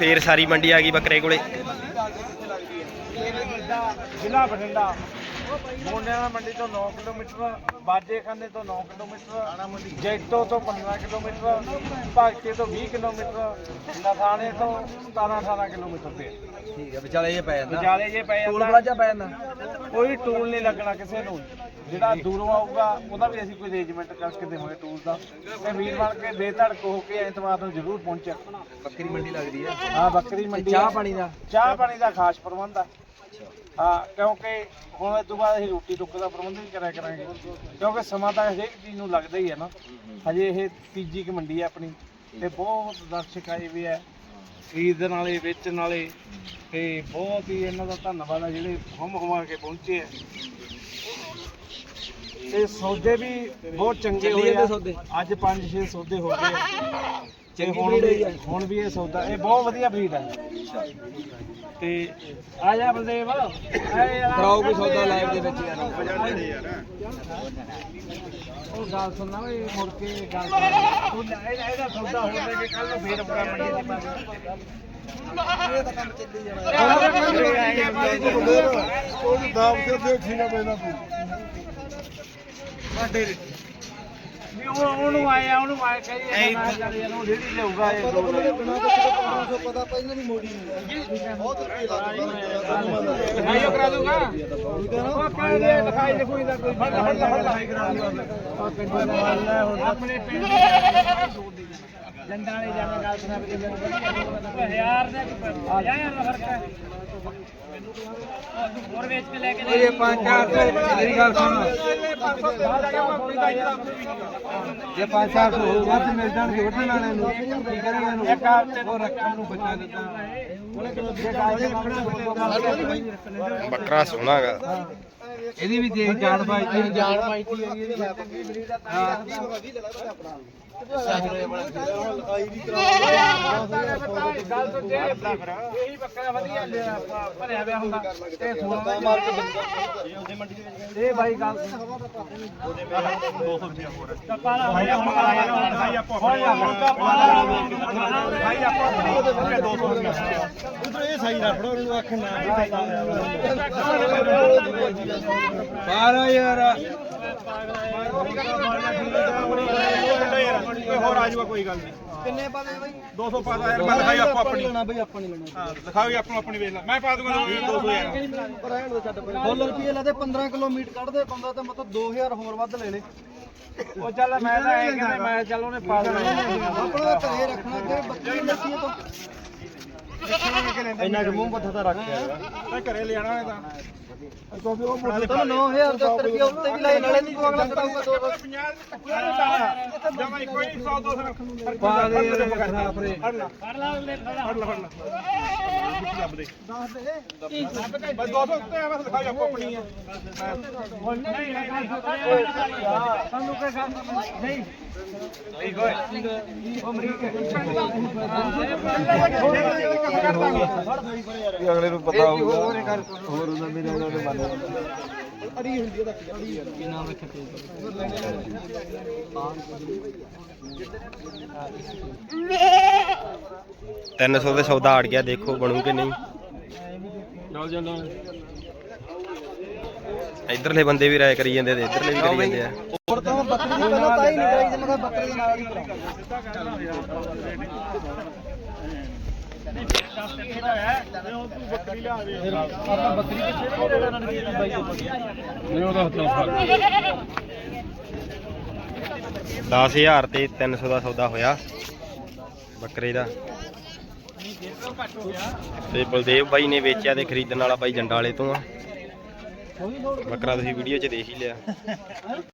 ਫੇਰ ਸਾਰੀ ਮੰਡੀ ਆ ਗਈ ਬੱਕਰੇ ਕੋਲੇ। ਜ਼ਿਲ੍ਹਾ ਬਠਿੰਡਾ। ਮੋਂਡਿਆਣਾ ਮੰਡੀ ਤੋਂ 9 ਕਿਲੋਮੀਟਰ ਬਾਜੇਖਾਨੇ ਤੋਂ 9 ਕਿਲੋਮੀਟਰ ਜੈਤੋ ਤੋਂ 15 ਕਿਲੋਮੀਟਰ ਭਾਗਤੇ ਤੋਂ 20 ਕਿਲੋਮੀਟਰ ਨਥਾਣੇ ਤੋਂ 17 18 ਕਿਲੋਮੀਟਰ ਤੇ। ਠੀਕ ਹੈ ਵਿਚਾਲੇ ਇਹ ਪੈ ਜਾਂਦਾ। ਵਿਚਾਲੇ ਜੇ ਪੈ ਟੂਲ ਜਾਂਦਾ। ਪਲਾਜ਼ਾ ਪੈ ਜਾਂਦਾ। ਕੋਈ ਟੂਲ ਨਹੀਂ ਲੱਗਣਾ ਕਿਸੇ ਨੂੰ। ਜਿਹੜਾ ਦੂਰੋਂ ਆਊਗਾ ਉਹਦਾ ਵੀ ਅਸੀਂ ਕੋਈ ਅਰੇਂਜਮੈਂਟ ਕਰਕੇ ਦੇਵਾਂਗੇ ਟੂਲ ਦਾ। ਤੇ ਵੀਰ ਬਣ ਕੇ ਬੇਧੜਕ ਹੋ ਕੇ ਐਤਵਾਰ ਨੂੰ ਜ਼ਰੂਰ ਪਹੁੰਚਿਆ। ਬੱਕਰੀ ਮੰਡੀ ਲੱਗਦੀ ਹੈ ਹਾਂ ਬੱਕਰੀ ਮੰਡੀ ਚਾਹ ਆ। ਪਾਣੀ ਦਾ? ਚਾਹ ਪਾਣੀ ਦਾ ਖਾਸ ਪ੍ਰਬੰਧ ਆ। ਹਾਂ ਕਿਉਂਕਿ ਹੁਣ ਇਸ ਤੋਂ ਬਾਅਦ ਅਸੀਂ ਰੋਟੀ ਟੁੱਕ ਦਾ ਪ੍ਰਬੰਧ ਵੀ ਕਰਿਆ ਕਰਾਂਗੇ। ਕਿਉਂਕਿ ਸਮਾਂ ਤਾਂ ਹਰੇਕ ਚੀਜ਼ ਨੂੰ ਲੱਗਦਾ ਹੀ ਹੈ ਨਾ ਹਜੇ ਇਹ ਤੀਜੀ ਕੁ ਮੰਡੀ ਹੈ ਆਪਣੀ ਤੇ ਬਹੁਤ ਦਰਸ਼ਕ ਆਏ ਵੀ ਹੈ ਖਰੀਦਣ ਵਾਲੇ ਵੇਚਣ ਵਾਲੇ ਤੇ ਬਹੁਤ ਹੀ ਇਹਨਾਂ ਦਾ ਧੰਨਵਾਦ ਹੈ ਜਿਹੜੇ ਹਮ ਹਮਾ ਕੇ ਪਹੁੰਚੇ ਆ। ਤੇ ਸੌਦੇ ਵੀ ਬਹੁਤ ਚੰਗੇ ਹੋਏ ਆ? ਅੱਜ 5-6 ਸੌਦੇ ਹੋ ਗਏ ਆ। ਤੇ ਚੰਗੀ ਹੁਣ ਵੀ ਹੈ। ਹੁਣ ਵੀ ਇਹ ਸੌਦਾ ਇਹ ਬਹੁਤ ਵਧੀਆ ਬਰੀਡ ਹੈ ਤੇ ਆ ਜਾ ਬਲਦੇਵ। ਕਰਾਓ ਕੋਈ ਸੌਦਾ ਲਾਈਵ ਦੇ ਵਿੱਚ ਯਾਰ। ਉਹ ਗੱਲ ਸੁਣਨਾ ਓਏ ਮੁੜ ਕੇ ਗੱਲ ਸੁਣ। ਤੂੰ ਲੈ ਇਹਦਾ ਸੌਦਾ ਹੋ ਜਾਵੇ ਕੱਲ ਨੂੰ ਫੇਰ ਬੁਰਾ ਮੰਡੀ ਦੇ। ਪਾਸ ਇਹ ਤਾਂ ਕੰਮ ਚੱਲੀ ਜਾਣਾ। ਉਹਨੂੰ ਦਾਮ ਤੇ ਦੇਖੀ ਨਾ ਪੈਣਾ ਤੂੰ। ਸਾਡੇ ਵੀ ਉਹ ਉਹਨੂੰ ਆਇਆ ਉਹਨੂੰ ਆਇਆ ਕਹੀ ਮੈਂ ਚੱਲ ਯਾਰ ਉਹ ਰੇੜੀ ਲਿਆਊਗਾ ਇਹ ਦੋ ਦਿਨ। ਪਤਾ ਪਾ ਇਹਨਾਂ ਦੀ ਮੋੜੀ ਨਹੀਂ ਬਹੁਤ ਰੁਪਏ ਲੱਗ ਲਿਖਾਈ ਕਰਾ ਦੂੰਗਾ ਉਹ ਆਪਣੇ ਦੇ ਲਿਖਾਈ ਲਿਖੂਈ ਦਾ ਕੋਈ ਫੜ ਫੜ ਫੜ ਲਿਖਾਈ ਕਰਾ ਦੂੰਗਾ ਆਪਣੇ ਪਿੰਡ ਜੰਡਾਂ ਵਾਲੇ ਜਾਣੇ ਗੱਲ ਸੁਣਾ ਵੀ ਹਜ਼ਾਰ ਦਾ ਹਜ਼ਾਰ ਦਾ ਫ਼ਰਕ ਹੈ। ਹੋਰ ਵੇਚ ਕੇ ਲੈ ਕੇ ਓਏ 5-400 ਮੇਰੀ ਗੱਲ ਸੁਣ। ਜੇ 5-400 ਹੋ ਵੱਧ ਮਿਲ ਜਾਣਗੇ ਵੱਢਣ ਵਾਲਿਆਂ ਨੂੰ। ਕੀ ਕਰਨਗੇ ਇਹਨੂੰ? ਇੱਕ ਹਫ਼ਤੇ ਉਹ ਰੱਖਣ ਨੂੰ ਬਚਾ ਦਿੱਤਾ। ਬੱਕਰਾ ਸੋਹਣਾ ਹੈਗਾ। ਇਹਦੀ ਵੀ ਦੇਖ ਜਾਣ ਬਾਈ ਤੇ ਜਾਣ ਬਾਈ ਗੱਲ ਤੋਂ ਜੇ ਇਹੀ ਬੱਕਰਾ ਵਧੀਆ ਲਿਆ, ਭ- ਭਰਿਆ ਪਿਆ ਹੁੰਦਾ ਤੇ ਸੋਨਾ ਦਾ ਮਾਰਕ ਇਹ ਬਾਈ ਗੱਲ ਕਪਾਲਾ ਭਾਈ ਆਪਾਂ ਭਾਈ ਆਪਾਂ ਭਾਈ ਆਪਾਂ ਭਾਈ ਆਪਾਂ 200 ਰੁਪਏ ਸਹੀ ਰੱਖ ਲੋ ਇਹਨੂੰ ਅੱਖ ਨਾ। ਬਾਰਾ ਯਾਰ ਹੋਰ ਆ ਜਾਊਗਾ ਕੋਈ ਗੱਲ ਨਹੀਂ। ਕਿੰਨੇ ਪਾਵੇ ਬਾਈ? 200 ਪਾ ਦਾ ਯਾਰ ਮੈਂ ਲਿਖਾਈ ਆਪੋ ਆਪਣੀ। ਲੈਣਾ ਬਈ ਆਪਾਂ ਨਹੀਂ ਲੈਣਾ। ਹਾਂ ਲਿਖਾਈ ਆਪੋ ਆਪਣੀ ਵੇਚ ਲੈ। ਮੈਂ ਪਾ ਦੂੰਗਾ 200 ਯਾਰ ਪਰ ਦੇ ਛੱਡ ਪਰੇ ਫੁੱਲ ਰੁਪਏ ਲਾਦੇ 15 ਕਿਲੋਮੀਟਰ ਕੱਢਦੇ ਬੰਦਾ ਤੇ ਮਤਲਬ 2000 ਹੋਰ ਵੱਧ ਲੈ ਲੇ। ਉਹ ਚੱਲ ਮੈਂ ਤਾਂ ਇਹ ਕਹਿੰਦਾ ਮੈਂ ਚੱਲ ਉਹਨੇ ਪਾ ਦੇਣਾ। ਆਪਣਾ ਘਰੇ ਰੱਖਣਾ ਤੇ ਬੱਕਰੀ ਲੱਸੀ ਤੋਂ। ਇੰਨਾ ਕਿ ਮੂੰਹ ਮੱਥਾ ਤਾਂ ਰੱਖ ਕੇ ਮੈਂ ਘਰੇ ਲਿਆਣਾ ਹੈ ਤਾਂ। ਕਿਉਂਕਿ ਉਹ ਮੁੱਲ ਤਾਂ 9000 ਦਾ ਰੁਪਏ ਉੱਤੇ ਵੀ ਲਾਏ ਨਾਲੇ ਨਹੀਂ ਤੂੰ ਅਗਲਾ ਕਰਾਊਗਾ ਦੋ 50 ਜਮਾ ਕੋਈ 100 200 ਪਾ ਦੇ ਯਾਰ ਕਰਨਾ ਪਰੇ। ਫੜ ਲਾ। ਫੜ ਲਾ ਫੜ ਲਾ। ਫੜ ਲਾ ਲੱਭ ਦੇ ਦੱਸ ਦੇ। ਬਸ 200 ਉੱਤੇ ਆ ਬਸ ਲਿਖਾਈ ਆਪੋ ਆਪਣੀ ਹੈ ਨਹੀਂ ਨਹੀਂ ਸਾਨੂੰ ਕੋਈ ਗੱਲ ਨਹੀਂ। ਨਹੀਂ ਅਗਲੇ ਨੂੰ ਪਤਾ ਹੋਊਗਾ ਹੋਰ ਉਹਦਾ ਮੇਰੇ ਨਾਲ ਦੇ ਮੰਨ ਅੜੀ ਹੁੰਦੀ ਉਹਦਾ ਕੀ ਨਾਮ ਰੱਖਿਆ ਤਿੰਨ ਸੌ ਦੇ ਸੌਦਾ ਅੜ ਗਿਆ, ਦੇਖੋ ਬਣੂ ਕਿ ਨਹੀਂ। ਇਧਰਲੇ ਬੰਦੇ ਵੀ ਰਾਏ ਕਰੀ ਜਾਂਦੇ ਤੇ ਇਧਰਲੇ ਵੀ ਕਰੀ ਜਾਂਦੇ ਆ। ਹੋਰ ਤਾਂ ਬੱਕਰੀ ਦੀ ਪਹਿਲਾਂ ਤਾਂ ਹੀ ਨਹੀਂ ਕਰਾਈ ਜੇ ਮੈਂ ਕਿਹਾ ਬੱਕਰੀ ਦੇ ਨਾਲ ਹੀ ਕਰਾਉਂਗਾ ਆਪਾਂ ਬੱਕਰੀ ਕਿੱਥੇ ਦੇ ਨਹੀਂ ਉਹਦਾ ਹੱਥ 10000 ਤੇ 300 ਦਾ ਸੌਦਾ ਹੋਇਆ ਬੱਕਰੇ ਦਾ। ਤੇ ਬਲਦੇਵ ਬਾਈ ਨੇ ਵੇਚਿਆ ਤੇ ਖਰੀਦਣ ਵਾਲਾ ਬਾਈ ਜੰਡਾਲੇ ਤੋਂ ਆ। ਬੱਕਰਾ ਤੁਸੀਂ ਵੀਡੀਓ 'ਚ ਦੇਖ ਹੀ ਲਿਆ।